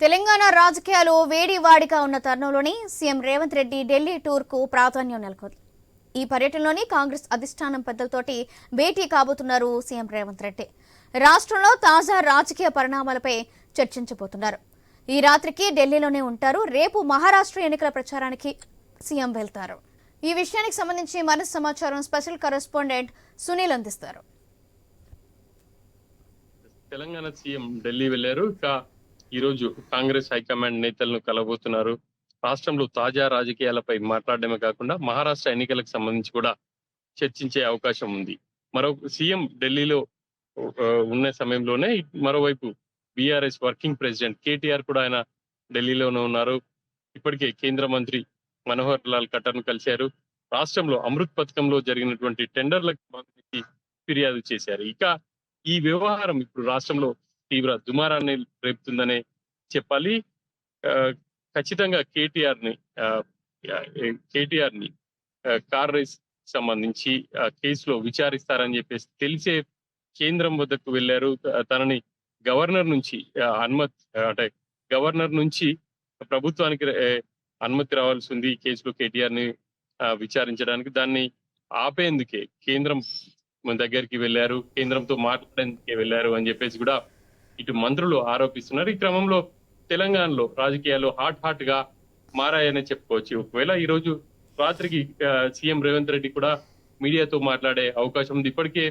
తెలంగాణ రాజకీయాలు వేడి వాడిగా ఉన్న తరుణంలోని సీఎం రేవంత్ రెడ్డి ఢిల్లీ టూర్కు ప్రాధాన్యం నెలకొంది ఈ పర్యటనలోని కాంగ్రెస్ అధిష్టానం పెద్దలతోటి భేటీ కాబోతున్నారు సీఎం రేవంత్ రెడ్డి. రాష్ట్రంలో తాజా రాజకీయ పరిణామాలపై చర్చించబోతున్నారు. ఈ రాత్రికి ఢిల్లీలోనే ఉంటారు. రేపు మహారాష్ట్ర ఎన్నికల ప్రచారానికి సీఎం వెళ్తారు. ఈ విషయానికి సంబంధించి మరింత సమాచారం స్పెషల్ కరెస్పాండెంట్ సునీల్ అందిస్తారు. తెలంగాణ సీఎం ఢిల్లీ వెళ్ళారు ఇక ఈ రోజు కాంగ్రెస్ హైకమాండ్ నేతలను కలబోతున్నారు రాష్ట్రంలో తాజా రాజకీయాలపై మాట్లాడడమే కాకుండా మహారాష్ట్ర ఎన్నికలకు సంబంధించి కూడా చర్చించే అవకాశం ఉంది. మరో సీఎం ఢిల్లీలో ఉన్న సమయంలోనే మరోవైపు బీఆర్ఎస్ వర్కింగ్ ప్రెసిడెంట్ కేటీఆర్ కూడా ఆయన ఢిల్లీలోనే ఉన్నారు. ఇప్పటికే కేంద్ర మంత్రి మనోహర్ లాల్ ఖట్టర్ను కలిశారు. రాష్ట్రంలో అమృత్ పథకంలో జరిగినటువంటి టెండర్లకు ఫిర్యాదు చేశారు. ఇక ఈ వ్యవహారం ఇప్పుడు రాష్ట్రంలో తీవ్ర దుమారాన్ని రేపుతుందనే చెప్పాలి. ఆ, ఖచ్చితంగా కేటీఆర్ని కేటీఆర్ని కార్ రేస్ సంబంధించి కేసులో విచారిస్తారని చెప్పేసి తెలిసే కేంద్రం వద్దకు వెళ్ళారు. తనని గవర్నర్ నుంచి అనుమతి అంటే గవర్నర్ నుంచి ప్రభుత్వానికి అనుమతి రావాల్సి ఉంది ఈ కేసులో కేటీఆర్ని విచారించడానికి. దాన్ని ఆపేందుకే కేంద్రం మన దగ్గరికి వెళ్ళారు. కేంద్రంతో మాట్లాడేందుకే వెళ్ళారు అని చెప్పేసి కూడా ఇటు మంత్రులు ఆరోపిస్తున్నారు. ఈ క్రమంలో తెలంగాణలో రాజకీయాలు హాట్ హాట్గా మారాయని చెప్పుకోవచ్చు. ఒకవేళ ఈ రోజు రాత్రికి సీఎం రేవంత్ రెడ్డి కూడా మీడియాతో మాట్లాడే అవకాశం ఉంది. ఇప్పటికే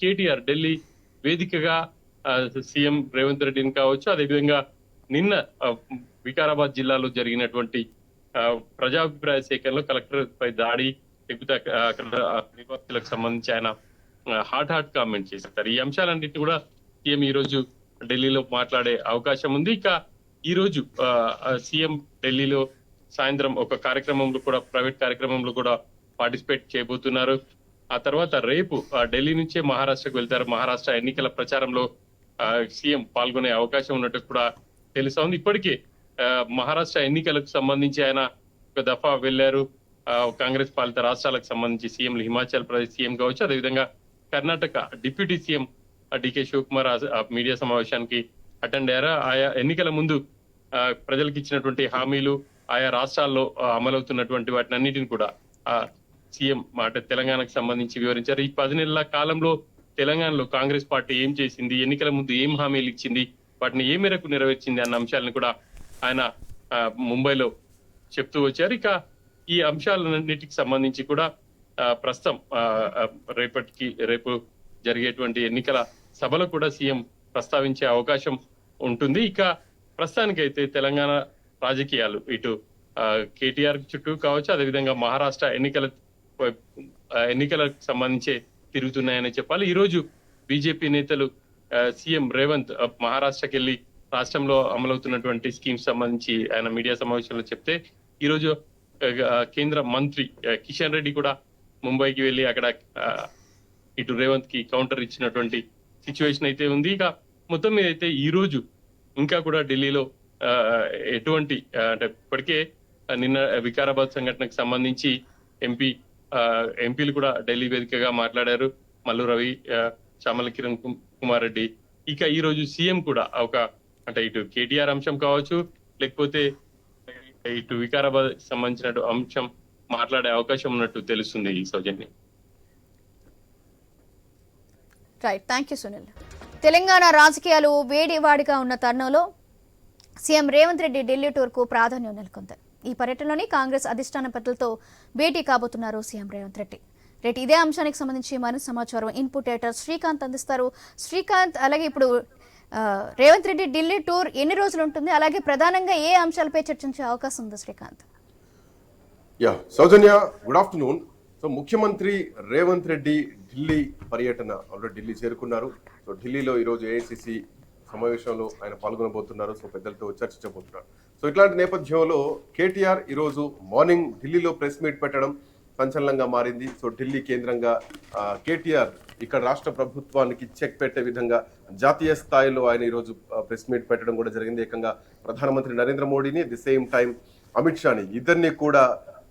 కేటీఆర్ ఢిల్లీ వేదికగా సీఎం రేవంత్ రెడ్డిని కావచ్చు అదేవిధంగా నిన్న వికారాబాద్ జిల్లాలో జరిగినటువంటి ప్రజాభిప్రాయ సేకరణలో కలెక్టర్ పై దాడి లేకపోతే అక్కడ సంబంధించి ఆయన హాట్ హాట్ కామెంట్ చేశారు. ఈ అంశాలన్నింటినీ కూడా సీఎం ఈ రోజు ఢిల్లీలో మాట్లాడే అవకాశం ఉంది. ఇక ఈ రోజు ఆ, సీఎం ఢిల్లీలో సాయంత్రం ఒక కార్యక్రమంలో కూడా ప్రైవేట్ కార్యక్రమంలో కూడా పార్టిసిపేట్ చేయబోతున్నారు. ఆ తర్వాత రేపు ఆ, ఢిల్లీ నుంచే మహారాష్ట్రకు వెళ్తారు. మహారాష్ట్ర ఎన్నికల ప్రచారంలో ఆ, సీఎం పాల్గొనే అవకాశం ఉన్నట్టు కూడా తెలుసా ఉంది ఇప్పటికే మహారాష్ట్ర ఎన్నికలకు సంబంధించి ఆయన ఒక దఫా వెళ్ళారు. కాంగ్రెస్ పాలిత రాష్ట్రాలకు సంబంధించి సీఎంలు హిమాచల్ ప్రదేశ్ సీఎం కావచ్చు. అదేవిధంగా Karnataka deputy CM decay Shivakumar ఆ- మీడియా సమావేశానికి అటెండ్ అయ్యారా? ఆయా ఎన్నికల ముందు ఆ, ప్రజలకు ఇచ్చినటువంటి హామీలు ఆయా రాష్ట్రాల్లో అమలవుతున్నటువంటి వాటిని అన్నిటిని కూడా ఆ సీఎం మాట తెలంగాణకు సంబంధించి వివరించారు. ఈ పది నెలల కాలంలో తెలంగాణలో కాంగ్రెస్ పార్టీ ఏం చేసింది? ఎన్నికల ముందు ఏం హామీలు ఇచ్చింది? వాటిని ఏ మేరకు నెరవేర్చింది? అన్న అంశాలను కూడా ఆయన ఆ, ముంబైలో చెప్తూ వచ్చారు. ఇక ఈ అంశాలన్నిటికి సంబంధించి కూడా ప్రస్తుతం ఆ, రేపటికి రేపు జరిగేటువంటి ఎన్నికల సభలో కూడా సీఎం ప్రస్తావించే అవకాశం ఉంటుంది. ఇక ప్రస్తుతానికైతే తెలంగాణ రాజకీయాలు ఇటు కేటీఆర్ చుట్టూ కావచ్చు అదేవిధంగా మహారాష్ట్ర ఎన్నికల ఎన్నికలకు సంబంధించే తిరుగుతున్నాయని చెప్పాలి. ఈ రోజు బీజేపీ నేతలు సీఎం రేవంత్ మహారాష్ట్రకి వెళ్ళి రాష్ట్రంలో అమలవుతున్నటువంటి స్కీమ్స్ సంబంధించి ఆయన మీడియా సమావేశంలో చెప్తే ఈ రోజు కేంద్ర మంత్రి కిషన్ రెడ్డి కూడా ముంబైకి వెళ్ళి అక్కడ ఇటు రేవంత్కి కౌంటర్ ఇచ్చినటువంటి సిచ్యువేషన్ అయితే ఉంది. ఇక మొత్తం మీద అయితే ఈ రోజు ఇంకా కూడా ఢిల్లీలో ఎటువంటి అంటే ఇప్పటికే నిన్న వికారాబాద్ సంఘటనకు సంబంధించి ఎంపీ ఎంపీలు కూడా ఢిల్లీ వేదికగా మాట్లాడారు. మల్లు రవి శ్యామల చామల కిరణ్ కుమార్ రెడ్డి ఇక ఈ రోజు సీఎం కూడా ఒక అంటే ఇటు కేటీఆర్ అంశం కావచ్చు లేకపోతే ఇటు వికారాబాద్ సంబంధించిన అంశం మాట్లాడే అవకాశం ఉన్నట్టు తెలుస్తుంది ఈ Soujanya. Right thank you Sunil. Telangana రాజకీయాలు వేడివాడిగా ఉన్న తరుణంలో సీఎం రేవంత్ రెడ్డి ఢిల్లీ టూర్కు ప్రాధాన్యం నెలకొంది. ఈ పర్యటనలోని కాంగ్రెస్ అధిష్టాన పెద్దలతో భేటీ కాబోతున్నారు సీఎం రేవంత్ రెడ్డి. రేటు ఇదే అంశానికి సంబంధించి మరింత సమాచారం ఇన్పుట్ ఎడిటర్ శ్రీకాంత్ అందిస్తారు. శ్రీకాంత్ అలాగే ఇప్పుడు రేవంత్ రెడ్డి ఢిల్లీ టూర్ ఎన్ని రోజులు ఉంటుంది? అలాగే ప్రధానంగా ఏ అంశాలపై చర్చించే అవకాశం ఉంది Srikanth? Yeah Soujanya good afternoon so ముఖ్యమంత్రి రేవంత్ రెడ్డి ఢిల్లీ పర్యటన ఆల్రెడీ ఢిల్లీ చేరుకున్నారు. సో ఢిల్లీలో ఈరోజు ఏఐసిసి సమావేశంలో ఆయన పాల్గొనబోతున్నారు. సో పెద్దలతో చర్చించబోతున్నారు. సో ఇట్లాంటి నేపథ్యంలో కేటీఆర్ ఈరోజు మార్నింగ్ ఢిల్లీలో ప్రెస్ మీట్ పెట్టడం సంచలనంగా మారింది. సో ఢిల్లీ కేంద్రంగా కేటీఆర్ ఇక్కడ రాష్ట్ర ప్రభుత్వానికి చెక్ పెట్టే విధంగా జాతీయ స్థాయిలో ఆయన ఈరోజు ప్రెస్ మీట్ పెట్టడం కూడా జరిగింది. ఏకంగా ప్రధానమంత్రి నరేంద్ర మోడీని ది సేమ్ టైం అమిత్ షాని ఇద్దరిని కూడా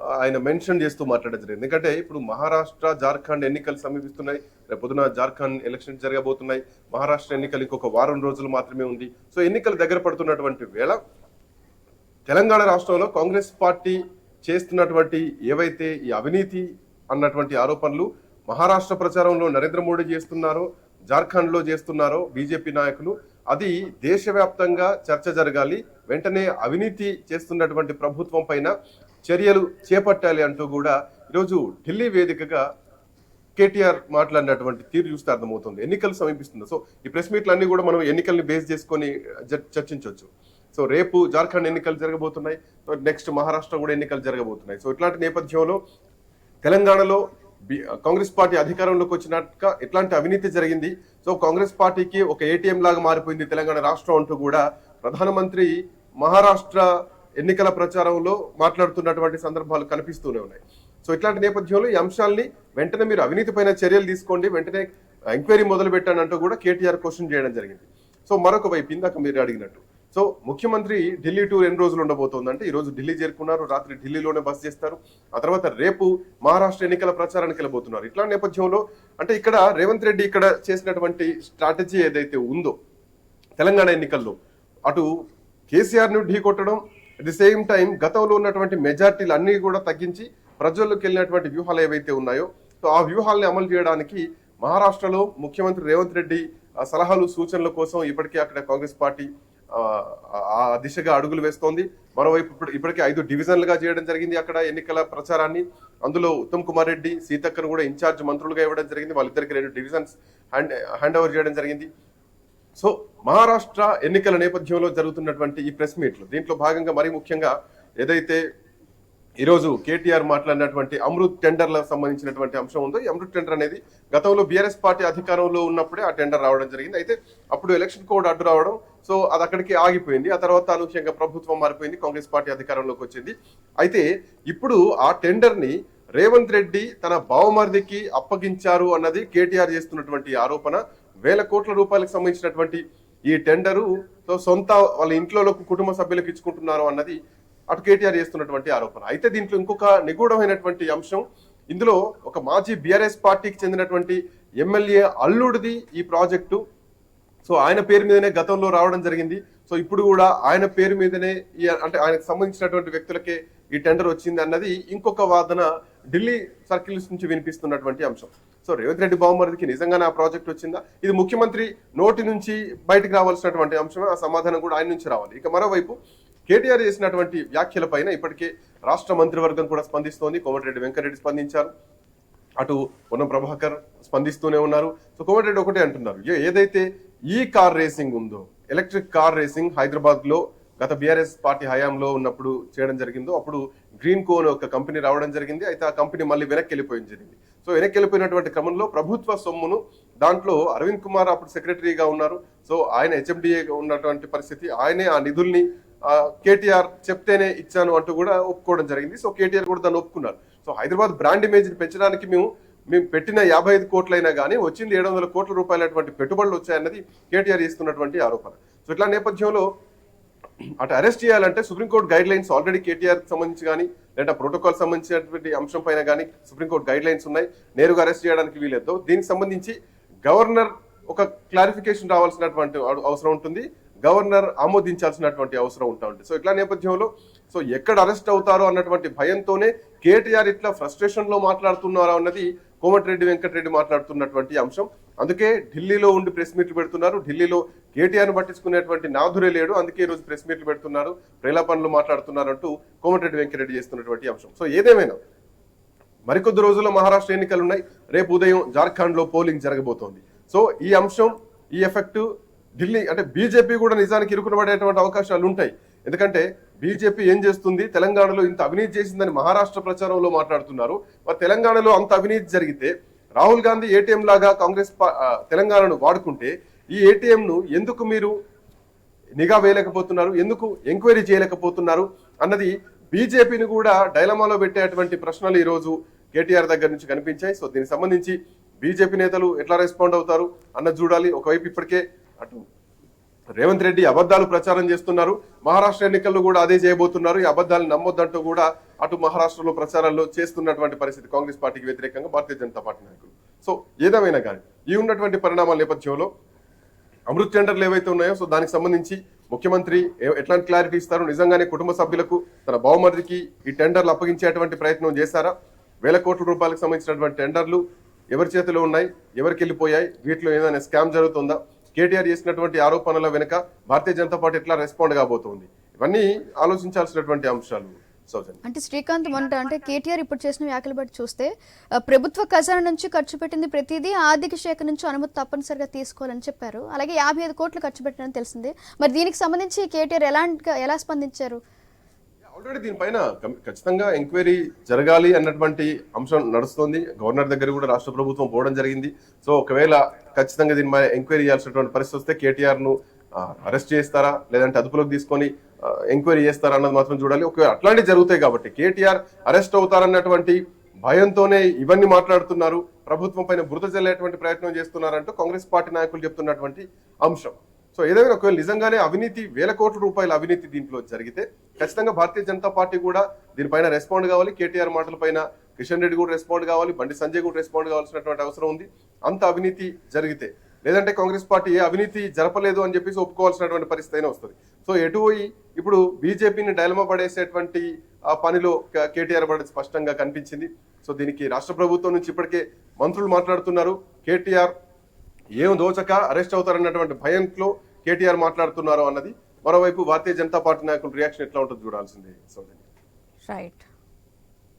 ఆయన మెన్షన్ చేస్తూ మాట్లాడడం జరిగింది. ఎందుకంటే ఇప్పుడు మహారాష్ట్ర జార్ఖండ్ ఎన్నికలు సమీపిస్తున్నాయి. రేపు పొద్దున జార్ఖండ్ ఎలక్షన్ జరగబోతున్నాయి. మహారాష్ట్ర ఎన్నికలు ఇంకొక వారం రోజులు మాత్రమే ఉంది. సో ఎన్నికలు దగ్గర పడుతున్నటువంటి వేళ తెలంగాణ రాష్ట్రంలో కాంగ్రెస్ పార్టీ చేస్తున్నటువంటి ఏవైతే ఈ అవినీతి అన్నటువంటి ఆరోపణలు మహారాష్ట్ర ప్రచారంలో నరేంద్ర మోడీ చేస్తున్నారో జార్ఖండ్లో చేస్తున్నారో బీజేపీ నాయకులు అది దేశవ్యాప్తంగా చర్చ జరగాలి వెంటనే అవినీతి చేస్తున్నటువంటి ప్రభుత్వం పైన చర్యలు చేపట్టాలి అంటూ కూడా ఈరోజు ఢిల్లీ వేదికగా కేటీఆర్ మాట్లాడినటువంటి తీరు చూస్తే అర్థమవుతుంది. ఎన్నికలు సమీపిస్తుంది. సో ఈ ప్రెస్ మీట్లు అన్ని కూడా మనం ఎన్నికల్ని బేస్ చేసుకొని చర్చించవచ్చు సో రేపు జార్ఖండ్ ఎన్నికలు జరగబోతున్నాయి. నెక్స్ట్ మహారాష్ట్ర కూడా ఎన్నికలు జరగబోతున్నాయి. సో ఇట్లాంటి నేపథ్యంలో తెలంగాణలో కాంగ్రెస్ పార్టీ అధికారంలోకి వచ్చినాక ఎట్లాంటి అవినీతి జరిగింది. సో కాంగ్రెస్ పార్టీకి ఒక ఏటీఎం లాగా మారిపోయింది తెలంగాణ రాష్ట్రం అంటూ కూడా ప్రధానమంత్రి మహారాష్ట్ర ఎన్నికల ప్రచారంలో మాట్లాడుతున్నటువంటి సందర్భాలు కనిపిస్తూనే ఉన్నాయి. సో ఇట్లాంటి నేపథ్యంలో ఈ అంశాల్ని వెంటనే మీరు అవినీతి పైన చర్యలు తీసుకోండి వెంటనే ఎంక్వైరీ మొదలు పెట్టండి అంటూ కూడా కేటీఆర్ క్వశ్చన్ చేయడం జరిగింది. సో మరొక వైపు ఇందాక మీరు అడిగినట్టు సో ముఖ్యమంత్రి ఢిల్లీ టూర్ ఎన్ని రోజులు ఉండబోతోందంటే ఈ రోజు ఢిల్లీ చేరుకున్నారు రాత్రి ఢిల్లీలోనే బస్ చేస్తారు ఆ తర్వాత రేపు మహారాష్ట్ర ఎన్నికల ప్రచారానికి వెళ్ళబోతున్నారు. ఇట్లా నేపథ్యంలో అంటే ఇక్కడ రేవంత్ రెడ్డి ఇక్కడ చేసినటువంటి స్ట్రాటజీ ఏదైతే ఉందో తెలంగాణ ఎన్నికల్లో అటు కేసీఆర్ను ఢీ కొట్టడం అట్ ది సేమ్ టైం గతంలో ఉన్నటువంటి మెజార్టీలు అన్నీ కూడా తగ్గించి ప్రజల్లోకి వెళ్ళినటువంటి వ్యూహాలు ఏవైతే ఉన్నాయో సో ఆ వ్యూహాల్ని అమలు చేయడానికి మహారాష్ట్రలో ముఖ్యమంత్రి రేవంత్ రెడ్డి సలహాలు సూచనల కోసం ఇప్పటికే అక్కడ కాంగ్రెస్ పార్టీ ఆ, ఆ దిశగా అడుగులు వేస్తోంది. మరోవైపు ఇప్పుడు ఇప్పటికే ఐదు డివిజన్లుగా చేయడం జరిగింది అక్కడ ఎన్నికల ప్రచారాన్ని. అందులో ఉత్తమ్ కుమార్ రెడ్డి సీతక్కను కూడా ఇన్ఛార్జ్ మంత్రులుగా ఇవ్వడం జరిగింది. వాళ్ళిద్దరికి రెండు డివిజన్స్ హ్యాండ్ హ్యాండ్ ఓవర్ చేయడం జరిగింది. సో మహారాష్ట్ర ఎన్నికల నేపథ్యంలో జరుగుతున్నటువంటి ఈ ప్రెస్ మీట్లు దీంట్లో భాగంగా మరీ ముఖ్యంగా ఏదైతే ఈరోజు కేటీఆర్ మాట్లాడినటువంటి అమృత్ టెండర్లకు సంబంధించినటువంటి అంశం ఉందో ఈ అమృత్ టెండర్ అనేది గతంలో బీఆర్ఎస్ పార్టీ అధికారంలో ఉన్నప్పుడే ఆ టెండర్ రావడం జరిగింది. అయితే అప్పుడు ఎలక్షన్ కోడ్ అడ్డు రావడం సో అది అక్కడికి ఆగిపోయింది. ఆ తర్వాత అనూహ్యంగా ప్రభుత్వం మారిపోయింది కాంగ్రెస్ పార్టీ అధికారంలోకి వచ్చింది. అయితే ఇప్పుడు ఆ టెండర్ని రేవంత్ రెడ్డి తన బావమరిదికి అప్పగించారు అన్నది కేటీఆర్ చేస్తున్నటువంటి ఆరోపణ. వేల కోట్ల రూపాయలకు సంబంధించినటువంటి ఈ టెండరు సొంత వాళ్ళ ఇంట్లో కుటుంబ సభ్యులకు ఇచ్చుకుంటున్నారు అన్నది అటు కేటీఆర్ చేస్తున్నటువంటి ఆరోపణ. అయితే దీంట్లో ఇంకొక నిగూఢమైనటువంటి అంశం ఇందులో ఒక మాజీ బీఆర్ఎస్ పార్టీకి చెందినటువంటి ఎమ్మెల్యే అల్లుడిది ఈ ప్రాజెక్టు. సో ఆయన పేరు మీదనే గతంలో రావడం జరిగింది. సో ఇప్పుడు కూడా ఆయన పేరు మీదనే ఈ అంటే ఆయనకు సంబంధించినటువంటి వ్యక్తులకే ఈ టెండర్ వచ్చింది అన్నది ఇంకొక వాదన ఢిల్లీ సర్కిల్స్ నుంచి వినిపిస్తున్నటువంటి అంశం. సో రేవంత్ రెడ్డి బావమరిదికి నిజంగా నా ప్రాజెక్ట్ వచ్చిందా? ఇది ముఖ్యమంత్రి నోటి నుంచి బయటకు రావాల్సినటువంటి అంశమే? ఆ సమాధానం కూడా ఆయన నుంచి రావాలి. ఇక మరోవైపు కేటీఆర్ చేసినటువంటి వ్యాఖ్యల పైన ఇప్పటికే రాష్ట్ర మంత్రివర్గం కూడా స్పందిస్తోంది. కోమటిరెడ్డి వెంకటరెడ్డి స్పందించారు. అటు పొన్నం ప్రభాకర్ స్పందిస్తూనే ఉన్నారు. సో కోమటిరెడ్డి ఒకటే అంటున్నారు. ఏదైతే ఈ కార్ రేసింగ్ ఉందో ఎలక్ట్రిక్ కార్ రేసింగ్ హైదరాబాద్లో గత బీఆర్ఎస్ పార్టీ హయాంలో ఉన్నప్పుడు చేయడం జరిగిందో అప్పుడు గ్రీన్ కోన్ ఒక కంపెనీ రావడం జరిగింది. అయితే ఆ కంపెనీ మళ్ళీ వెనక్కి వెళ్ళిపోయింది. జరిగింది సో వెనక్కి వెళ్ళిపోయినటువంటి క్రమంలో ప్రభుత్వ సొమ్మును దాంట్లో అరవింద్ కుమార్ అప్పుడు సెక్రటరీగా ఉన్నారు. సో ఆయన హెచ్ఎండిఏగా ఉన్నటువంటి పరిస్థితి ఆయనే ఆ నిధుల్ని కేటీఆర్ చెప్తేనే ఇచ్చాను అంటూ కూడా ఒప్పుకోవడం జరిగింది. సో కేటీఆర్ కూడా దాన్ని ఒప్పుకున్నారు. సో హైదరాబాద్ బ్రాండ్ ఇమేజ్ని పెంచడానికి మేము మేము పెట్టిన యాభై ఐదు కోట్లైనా కానీ వచ్చింది ఏడు వందల కోట్ల రూపాయలటువంటి పెట్టుబడులు వచ్చాయన్నది కేటీఆర్ చేస్తున్నటువంటి ఆరోపణ. సో ఇట్లా నేపథ్యంలో అటు అరెస్ట్ చేయాలంటే supreme court guide lines already KTR సంబంధించి కానీ లేదా ప్రోటోకాల్ సంబంధించినటువంటి అంశం పైన కానీ సుప్రీంకోర్టు గైడ్ లైన్స్ ఉన్నాయి. నేరుగా అరెస్ట్ చేయడానికి వీలేదు దీనికి సంబంధించి గవర్నర్ ఒక క్లారిఫికేషన్ రావాల్సినటువంటి అవసరం ఉంటుంది. గవర్నర్ ఆమోదించాల్సినటువంటి అవసరం ఉంటా ఉంటుంది. సో ఇట్లా నేపథ్యంలో సో ఎక్కడ అరెస్ట్ అవుతారో అన్నటువంటి భయంతోనే కేటీఆర్ ఇట్లా ఫ్రస్ట్రేషన్లో మాట్లాడుతున్నారా అన్నది కోమటిరెడ్డి వెంకటరెడ్డి మాట్లాడుతున్నటువంటి అంశం. అందుకే ఢిల్లీలో ఉండి ప్రెస్ మీట్లు పెడుతున్నారు. ఢిల్లీలో కేటీఆర్ను పట్టించుకునేటువంటి నాధురే లేడు. అందుకే ఈరోజు రోజు ప్రెస్ మీట్లు పెడుతున్నారు ప్రేలాపనులు మాట్లాడుతున్నారు అంటూ కోమటిరెడ్డి వెంకటరెడ్డి చేస్తున్నటువంటి అంశం. సో ఏదేమైనా మరికొద్ది రోజుల్లో మహారాష్ట్ర ఎన్నికలు ఉన్నాయి రేపు ఉదయం జార్ఖండ్లో పోలింగ్ జరగబోతోంది. సో ఈ అంశం ఈ ఎఫెక్ట్ ఢిల్లీ అంటే బీజేపీ కూడా నిజానికి ఇరుకునబడేటువంటి అవకాశాలు ఉంటాయి. ఎందుకంటే బీజేపీ ఏం చేస్తుంది? తెలంగాణలో ఇంత అవినీతి చేసిందని మహారాష్ట్ర ప్రచారంలో మాట్లాడుతున్నారు. మరి తెలంగాణలో అంత అవినీతి జరిగితే రాహుల్ గాంధీ ఏటీఎం లాగా కాంగ్రెస్ తెలంగాణను వాడుకుంటే ఈ ఏటీఎంను ఎందుకు మీరు నిఘా వేయలేకపోతున్నారు? ఎందుకు ఎంక్వైరీ చేయలేకపోతున్నారు? అన్నది బీజేపీని కూడా డైలమాలో పెట్టేటువంటి ప్రశ్నలు ఈరోజు కేటీఆర్ దగ్గర నుంచి కనిపించాయి. సో దీనికి సంబంధించి బీజేపీ నేతలు ఎట్లా రెస్పాండ్ అవుతారు అన్నది చూడాలి. ఒకవైపు ఇప్పటికే అటు రేవంత్ రెడ్డి అబద్ధాలు ప్రచారం చేస్తున్నారు. మహారాష్ట్ర ఎన్నికల్లో కూడా అదే చేయబోతున్నారు. ఈ అబద్ధాలు నమ్మొద్దంటూ కూడా అటు మహారాష్ట్రలో ప్రచారాల్లో చేస్తున్నటువంటి పరిస్థితి కాంగ్రెస్ పార్టీకి వ్యతిరేకంగా భారతీయ జనతా పార్టీ నాయకులు. సో ఏదేమైనా కానీ ఈ ఉన్నటువంటి పరిణామాల నేపథ్యంలో అమృత్ టెండర్లు ఏవైతే ఉన్నాయో సో దానికి సంబంధించి ముఖ్యమంత్రి ఎట్లాంటి క్లారిటీ ఇస్తారు నిజంగానే కుటుంబ సభ్యులకు తన బహుమతికి ఈ టెండర్లు అప్పగించేటువంటి ప్రయత్నం చేశారా? వేల కోట్ల రూపాయలకు సంబంధించినటువంటి టెండర్లు ఎవరి చేతిలో ఉన్నాయి ఎవరికి వెళ్ళిపోయాయి వీటిలో ఏదైనా స్కామ్ జరుగుతుందా? కేటీఆర్ చేసినటువంటి ఆరోపణల వెనుక భారతీయ జనతా పార్టీ ఎట్లా రెస్పాండ్ కాబోతోంది? ఇవన్నీ ఆలోచించాల్సినటువంటి అంశాలు. అంటే శ్రీకాంత్ మొన్న అంటే కేటీఆర్ ఇప్పుడు చేసిన వ్యాఖ్యలు బట్టి చూస్తే ప్రభుత్వ ఖజానా నుంచి ఖర్చు పెట్టింది ప్రతిదీ ఆర్థిక శాఖ నుంచి అనుమతి తప్పనిసరిగా తీసుకోవాలని చెప్పారు. అలాగే యాభై ఐదు కోట్లు ఖర్చు పెట్టారని తెలిసింది. మరి దీనికి సంబంధించి కేటీఆర్ ఎలాంటి ఎలా స్పందించారు? ఆల్రెడీ దీనిపైన ఖచ్చితంగా ఎంక్వైరీ జరగాలి అన్నటువంటి అంశం నడుస్తోంది. గవర్నర్ దగ్గర కూడా రాష్ట్ర ప్రభుత్వం పోవడం జరిగింది. సో ఒకవేళ ఖచ్చితంగా దీనిపై ఎంక్వైరీ చేయాల్సినటువంటి పరిస్థితి వస్తే కేటీఆర్ను అరెస్ట్ చేస్తారా? లేదంటే అదుపులోకి తీసుకొని ఎంక్వైరీ చేస్తారన్నది మాత్రం చూడాలి. ఒకవేళ అట్లాంటివి జరుగుతాయి కాబట్టి కేటీఆర్ అరెస్ట్ అవుతారన్నటువంటి భయంతోనే ఇవన్నీ మాట్లాడుతున్నారు. ప్రభుత్వం పైన బురద జల్లేటువంటి ప్రయత్నం చేస్తున్నారంటూ కాంగ్రెస్ పార్టీ నాయకులు చెప్తున్నటువంటి అంశం. సో ఏదైనా ఒకవేళ నిజంగానే అవినీతి వేల కోట్ల రూపాయల అవినీతి దీంట్లో జరిగితే ఖచ్చితంగా భారతీయ జనతా పార్టీ కూడా దీనిపైన రెస్పాండ్ కావాలి. కేటీఆర్ మాటలపైన కిషన్ రెడ్డి కూడా రెస్పాండ్ కావాలి. బండి సంజయ్ కూడా రెస్పాండ్ కావాల్సినటువంటి అవసరం ఉంది. అంత అవినీతి జరిగితే లేదంటే కాంగ్రెస్ పార్టీ ఏ అవినీతి జరపలేదు అని చెప్పేసి ఒప్పుకోవాల్సినటువంటి పరిస్థితి అయినా వస్తుంది. సో ఎటు పోయి ఇప్పుడు బీజేపీని డైలమా పడేసేటువంటి ఆ పనిలో కేటీఆర్ పడేది స్పష్టంగా కనిపించింది. సో దీనికి రాష్ట్ర ప్రభుత్వం నుంచి ఇప్పటికే మంత్రులు మాట్లాడుతున్నారు. కేటీఆర్ ఏం దోచక అరెస్ట్ అవుతారన్నటువంటి భయంలో కేటీఆర్ మాట్లాడుతున్నారు అన్నది. మరోవైపు భారతీయ జనతా పార్టీ నాయకుల రియాక్షన్ ఎట్లా ఉంటుందో చూడాల్సిందే. సౌజన్య రైట్